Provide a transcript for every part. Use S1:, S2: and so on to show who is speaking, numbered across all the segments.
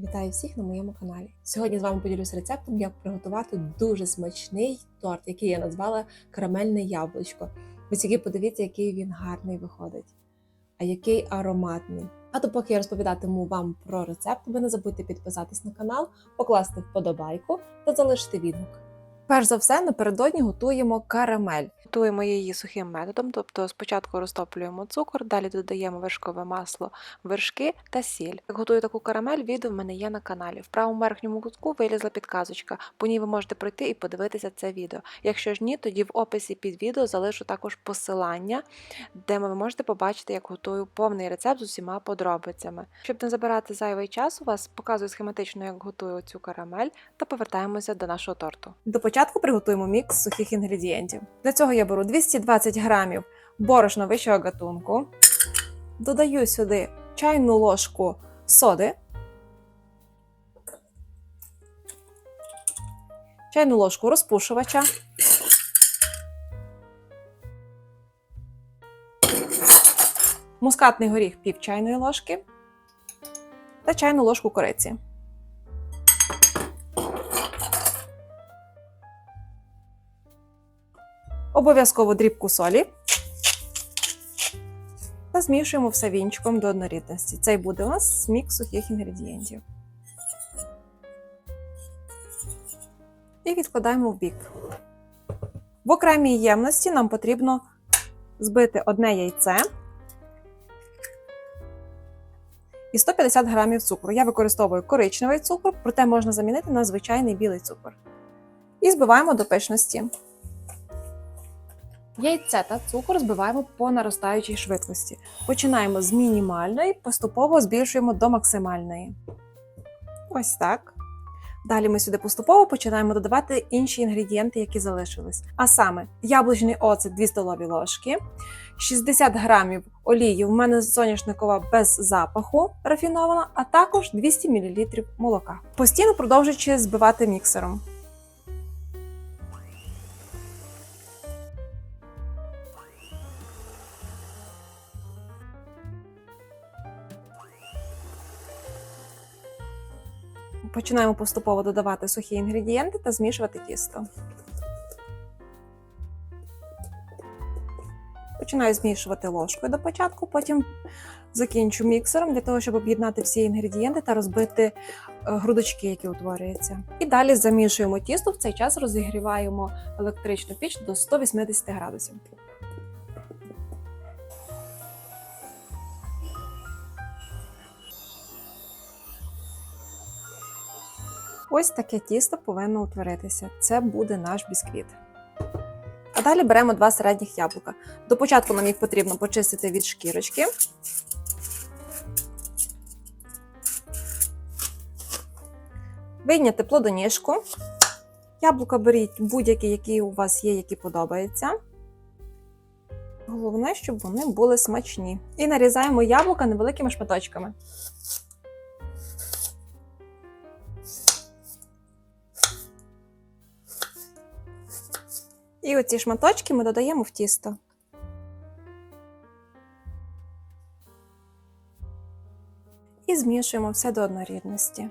S1: Вітаю всіх на моєму каналі. Сьогодні з вами поділюсь рецептом, як приготувати дуже смачний торт, який я назвала карамельне яблучко. Ви тільки подивіться, який він гарний виходить, а який ароматний. А то поки я розповідатиму вам про рецепт, ви не забудьте підписатись на канал, покласти вподобайку та залишити відгук. Перш за все, напередодні готуємо карамель.
S2: Готуємо її сухим методом, тобто спочатку розтоплюємо цукор, далі додаємо вершкове масло, вершки та сіль. Як готую таку карамель, відео в мене є на каналі. В правому верхньому кутку вилізла підказочка, по ній ви можете пройти і подивитися це відео. Якщо ж ні, тоді в описі під відео залишу також посилання, де ви можете побачити, як готую повний рецепт з усіма подробицями. Щоб не забирати зайвий час, у вас показую схематично, як готую цю карамель, та повертаємося до нашого торту.
S1: До початку приготуємо мікс сухих інгредієнтів. Для цього я беру 220 грамів борошна вищого гатунку, додаю сюди чайну ложку соди, чайну ложку розпушувача, мускатний горіх пів чайної ложки та чайну ложку кориці. Обов'язково дрібку солі. Та змішуємо все вінчиком до однорідності. Цей буде у нас мікс сухих інгредієнтів. І відкладаємо в бік. В окремій ємності нам потрібно збити одне яйце і 150 грамів цукру. Я використовую коричневий цукор, проте можна замінити на звичайний білий цукор. І збиваємо до пишності. Яйце та цукор збиваємо по наростаючій швидкості. Починаємо з мінімальної, поступово збільшуємо до максимальної. Ось так. Далі ми сюди поступово починаємо додавати інші інгредієнти, які залишились. А саме яблучний оцет 2 столові ложки, 60 грамів олії, в мене соняшникова без запаху рафінована, а також 200 мл молока. Постійно продовжуючи збивати міксером. Починаємо поступово додавати сухі інгредієнти та змішувати тісто. Починаю змішувати ложкою до початку, потім закінчу міксером для того, щоб об'єднати всі інгредієнти та розбити е, грудочки, які утворюються. І далі замішуємо тісто. В цей час розігріваємо електричну піч до 180 градусів. Ось таке тісто повинно утворитися. Це буде наш бісквіт. А далі беремо два середніх яблука. До початку нам їх потрібно почистити від шкірочки. Вийняти плодоніжку. Яблука беріть будь-які, які у вас є, які подобаються. Головне, щоб вони були смачні. І нарізаємо яблука невеликими шматочками. І оці шматочки ми додаємо в тісто. І змішуємо все до однорідності.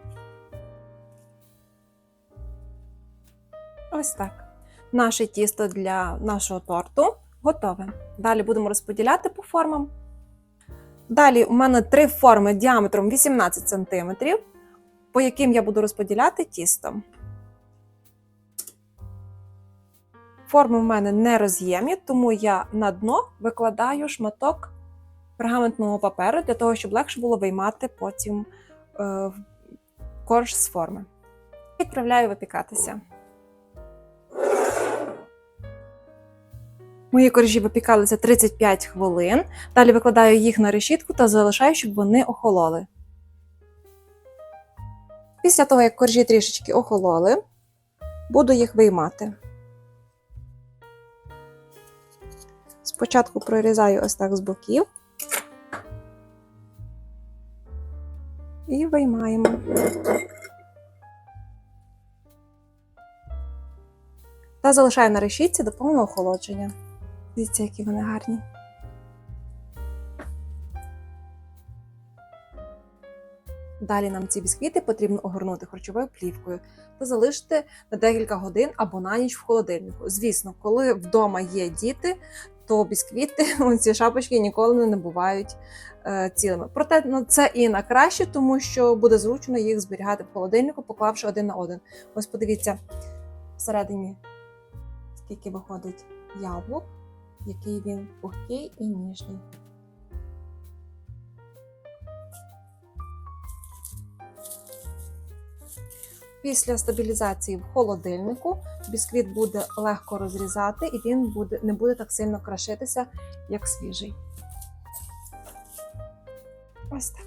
S1: Ось так. Наше тісто для нашого торту готове. Далі будемо розподіляти по формам. Далі у мене три форми діаметром 18 см, по яким я буду розподіляти тісто. Форми в мене не роз'ємні, тому я на дно викладаю шматок пергаментного паперу для того, щоб легше було виймати потім е, корж з форми. Відправляю випікатися. Мої коржі випікалися 35 хвилин. Далі викладаю їх на решітку та залишаю, щоб вони охололи. Після того, як коржі трішечки охололи, буду їх виймати. Спочатку прорізаю ось так з боків і виймаємо. Та залишаю на решітці до повного охолодження. Дивіться, які вони гарні. Далі нам ці бісквіти потрібно огорнути харчовою плівкою та залишити на декілька годин або на ніч в холодильнику. Звісно, коли вдома є діти, то бісквіти, ці шапочки ніколи не бувають е, цілими. Проте ну, це і на краще, тому що буде зручно їх зберігати в холодильнику, поклавши один на один. Ось подивіться всередині, скільки виходить яблук, який він пухкий і ніжний. Після стабілізації в холодильнику бісквіт буде легко розрізати і він буде, не буде так сильно крашитися, як свіжий. Ось так.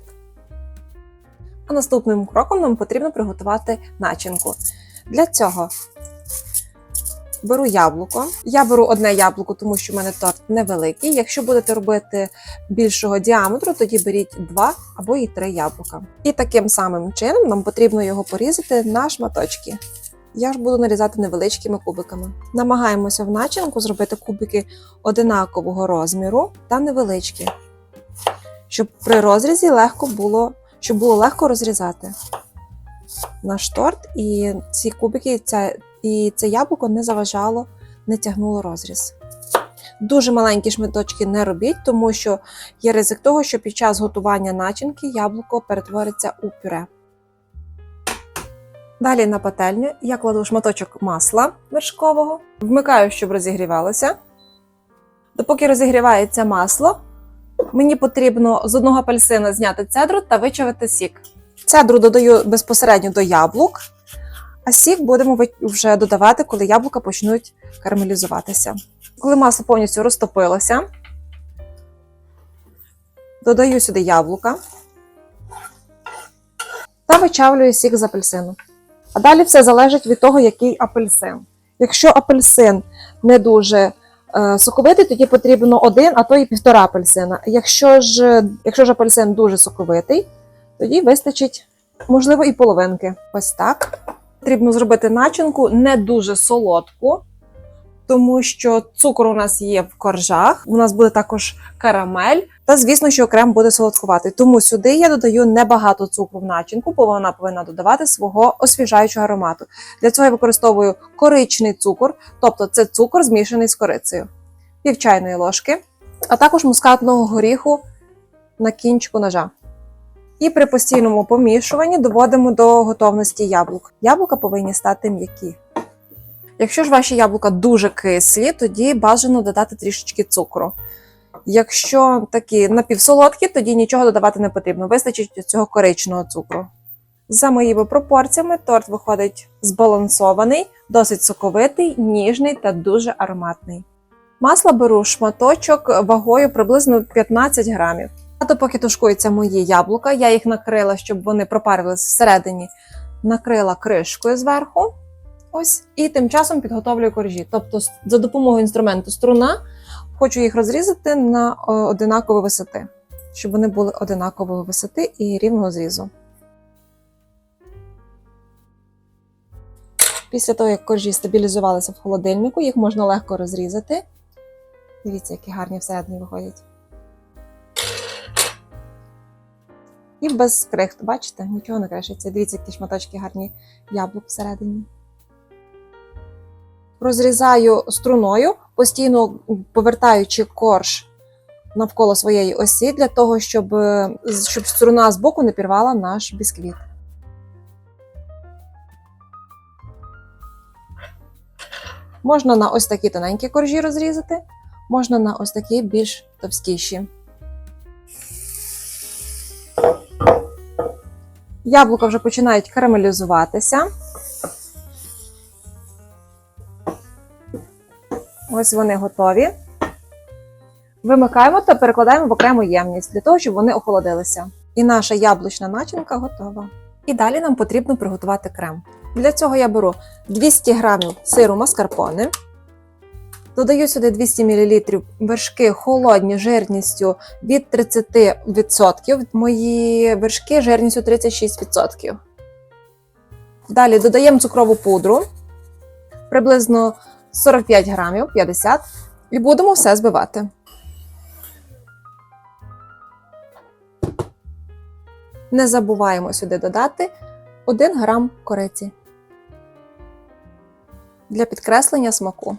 S1: А наступним кроком нам потрібно приготувати начинку. Для цього беру яблуко. Я беру одне яблуко, тому що в мене торт невеликий. Якщо будете робити більшого діаметру, тоді беріть два або і три яблука. І таким самим чином нам потрібно його порізати на шматочки. Я ж буду нарізати невеличкими кубиками. Намагаємося в начинку зробити кубики одинакового розміру та невеличкі, щоб при розрізі легко було, щоб було легко розрізати наш торт, і ці кубики, ця, і це яблуко не заважало, не тягнуло розріз. Дуже маленькі шматочки не робіть, тому що є ризик того, що під час готування начинки яблуко перетвориться у пюре. Далі на пательню я кладу шматочок масла вершкового, вмикаю, щоб розігрівалося. Допоки розігрівається масло, мені потрібно з одного апельсина зняти цедру та вичавити сік. Цедру додаю безпосередньо до яблук, а сік будемо вже додавати, коли яблука почнуть карамелізуватися. Коли масло повністю розтопилося, додаю сюди яблука та вичавлюю сік з апельсину. А далі все залежить від того, який апельсин. Якщо апельсин не дуже е, соковитий, тоді потрібно один, а то і півтора апельсина. Якщо ж, якщо ж апельсин дуже соковитий, тоді вистачить, можливо, і половинки. Ось так. Потрібно зробити начинку не дуже солодку, тому що цукор у нас є в коржах, у нас буде також карамель, та звісно, що крем буде солодкуватий. Тому сюди я додаю небагато цукру в начинку, бо вона повинна додавати свого освіжаючого аромату. Для цього я використовую коричний цукор, тобто це цукор змішаний з корицею, пів чайної ложки, а також мускатного горіху на кінчику ножа. І при постійному помішуванні доводимо до готовності яблук. Яблука повинні стати м'які. Якщо ж ваші яблука дуже кислі, тоді бажано додати трішечки цукру. Якщо такі напівсолодкі, тоді нічого додавати не потрібно. Вистачить цього коричного цукру. За моїми пропорціями торт виходить збалансований, досить соковитий, ніжний та дуже ароматний. Масла беру шматочок вагою приблизно 15 грамів. А допоки тушкуються мої яблука, я їх накрила, щоб вони пропарились всередині, накрила кришкою зверху. Ось, і тим часом підготовлюю коржі. Тобто, за допомогою інструменту струна хочу їх розрізати на е, одинакові висоти, щоб вони були одинакової висоти і рівного зрізу. Після того, як коржі стабілізувалися в холодильнику, їх можна легко розрізати. Дивіться, які гарні всередині виходять. І без крихт, бачите, нічого не кришиться. Дивіться, які шматочки гарні яблук всередині. Розрізаю струною, постійно повертаючи корж навколо своєї осі, для того, щоб, е, щоб струна з боку не пірвала наш бісквіт. Можна на ось такі тоненькі коржі розрізати, можна на ось такі більш товстіші. Яблука вже починають карамелізуватися. Ось вони готові. Вимикаємо та перекладаємо в окрему ємність для того, щоб вони охолодилися. І наша яблучна начинка готова. І далі нам потрібно приготувати крем. Для цього я беру 200 г сиру маскарпоне, додаю сюди 200 мл вершки холодні жирністю від 30%. Мої вершки жирністю 36%. Далі додаємо цукрову пудру приблизно 45 грамів 50 і будемо все збивати. Не забуваємо сюди додати 1 грам кориці для підкреслення смаку.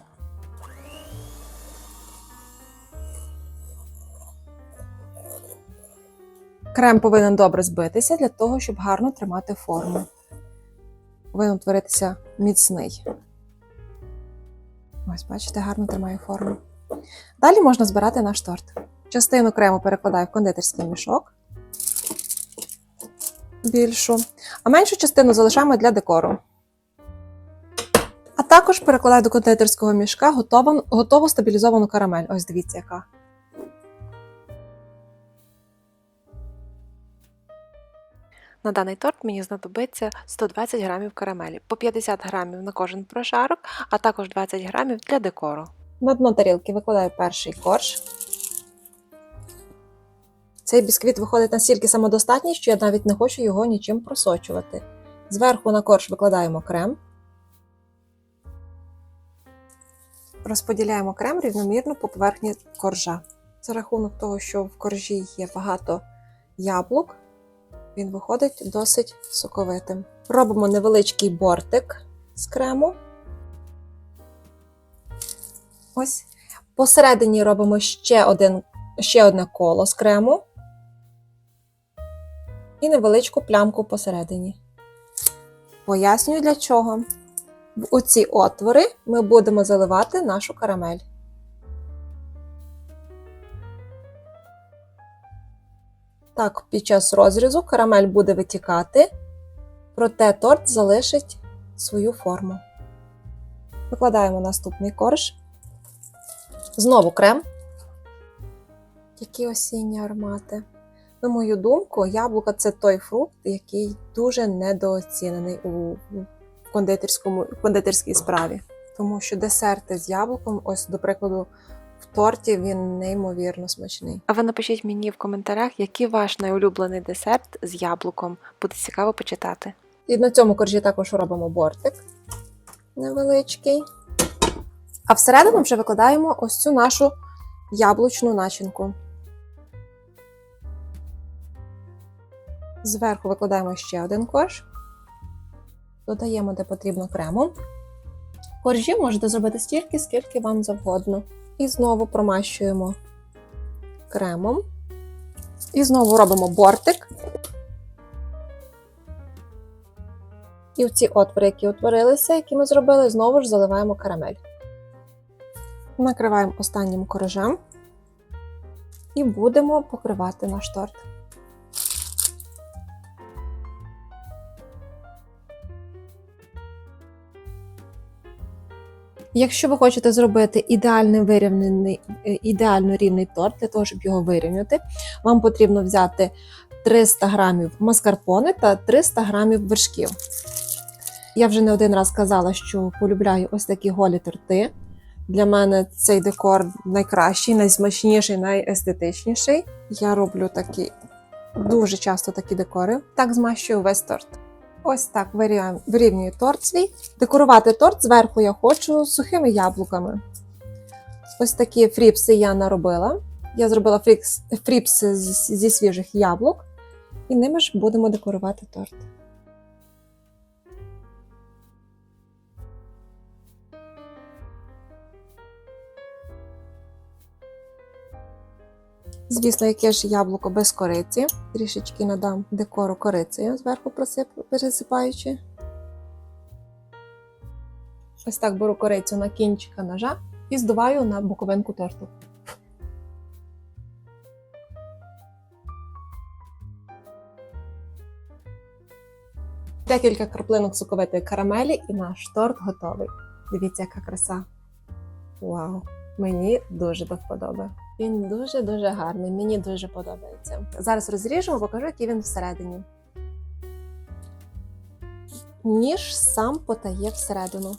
S1: Крем повинен добре збитися для того, щоб гарно тримати форму. Повинен утворитися міцний. Ось, бачите, гарно тримає форму. Далі можна збирати наш торт. Частину крему перекладаю в кондитерський мішок. Більшу. А меншу частину залишаємо для декору. А також перекладаю до кондитерського мішка готову, готову стабілізовану карамель. Ось дивіться, яка.
S2: На даний торт мені знадобиться 120 грамів карамелі, по 50 грамів на кожен прошарок, а також 20 грамів для декору.
S1: На дно тарілки викладаю перший корж. Цей бісквіт виходить настільки самодостатній, що я навіть не хочу його нічим просочувати. Зверху на корж викладаємо крем. Розподіляємо крем рівномірно по поверхні коржа. За рахунок того, що в коржі є багато яблук, він виходить досить соковитим. Робимо невеличкий бортик з крему. Ось. Посередині робимо ще, один, ще одне коло з крему і невеличку плямку посередині. Пояснюю для чого. В оці отвори ми будемо заливати нашу карамель. Так, під час розрізу карамель буде витікати, проте торт залишить свою форму. Викладаємо наступний корж. Знову крем. Які осінні аромати. На мою думку, яблука це той фрукт, який дуже недооцінений у кондитерському, кондитерській справі. Тому що десерти з яблуком, ось, до прикладу, в торті він неймовірно смачний.
S2: А ви напишіть мені в коментарях, який ваш найулюблений десерт з яблуком. Буде цікаво почитати.
S1: І на цьому коржі також робимо бортик невеличкий. А всередину вже викладаємо ось цю нашу яблучну начинку. Зверху викладаємо ще один корж. Додаємо, де потрібно крему. Коржі можете зробити стільки, скільки вам завгодно. І знову промащуємо кремом. І знову робимо бортик. І в ці отвори, які утворилися, які ми зробили, знову ж заливаємо карамель. Накриваємо останнім коржем і будемо покривати наш торт. Якщо ви хочете зробити ідеальний вирівнений, е, ідеально рівний торт, для того, щоб його вирівняти, вам потрібно взяти 300 грамів маскарпоне та 300 грамів вершків. Я вже не один раз казала, що полюбляю ось такі голі торти. Для мене цей декор найкращий, найсмачніший, найестетичніший. Я роблю такі дуже часто такі декори. Так змащую весь торт. Ось так вирівнюю, торт свій. Декорувати торт зверху я хочу сухими яблуками. Ось такі фріпси я наробила. Я зробила фріпс фріпси зі свіжих яблук, і ними ж будемо декорувати торт. Звісно, яке ж яблуко без кориці. Трішечки надам декору корицею зверху пересипаючи. Ось так беру корицю на кінчика ножа і здуваю на боковинку торту. Декілька краплинок соковитої карамелі і наш торт готовий. Дивіться, яка краса. Вау! Мені дуже до вподоби. Він дуже-дуже гарний, мені дуже подобається. Зараз розріжемо, покажу, який він всередині. Ніж сам потає всередину.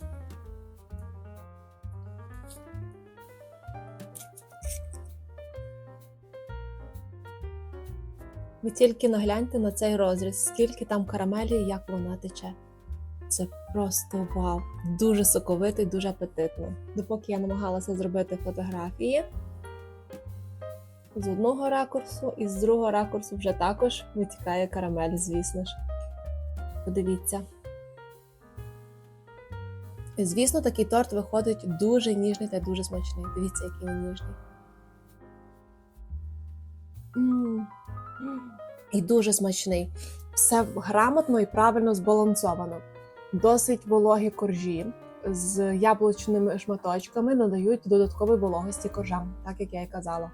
S1: Ви тільки нагляньте на цей розріз, скільки там карамелі і як вона тече. Це просто вау! Дуже соковитий, дуже апетитно. Допоки я намагалася зробити фотографії,
S3: з одного ракурсу, і з другого ракурсу вже також витікає карамель, звісно ж. Подивіться. І, Звісно, такий торт виходить дуже ніжний та дуже смачний. Дивіться, який він ніжний. І дуже смачний. Все грамотно і правильно збалансовано. Досить вологі коржі з яблучними шматочками надають додаткової вологості коржам, так як я і казала.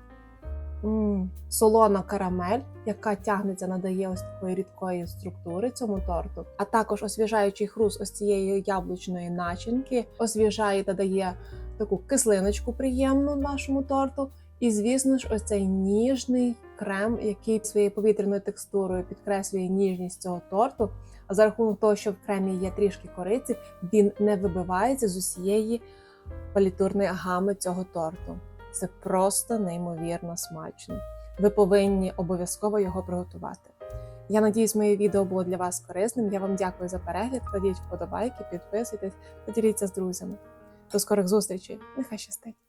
S3: М Солона карамель, яка тягнеться, надає ось такої рідкої структури цьому торту, а також освіжаючий хруст ось цієї яблучної начинки, освіжає та дає таку кислиночку приємну нашому торту. І, звісно ж, ось цей ніжний крем, який своєю повітряною текстурою підкреслює ніжність цього торту. А за рахунок того, що в кремі є трішки кориці, він не вибивається з усієї палітурної гами цього торту. Це просто неймовірно смачно. Ви повинні обов'язково його приготувати. Я надіюсь, моє відео було для вас корисним. Я вам дякую за перегляд. Кладіть вподобайки, підписуйтесь, поділіться з друзями. До скорих зустрічей. Нехай щастить!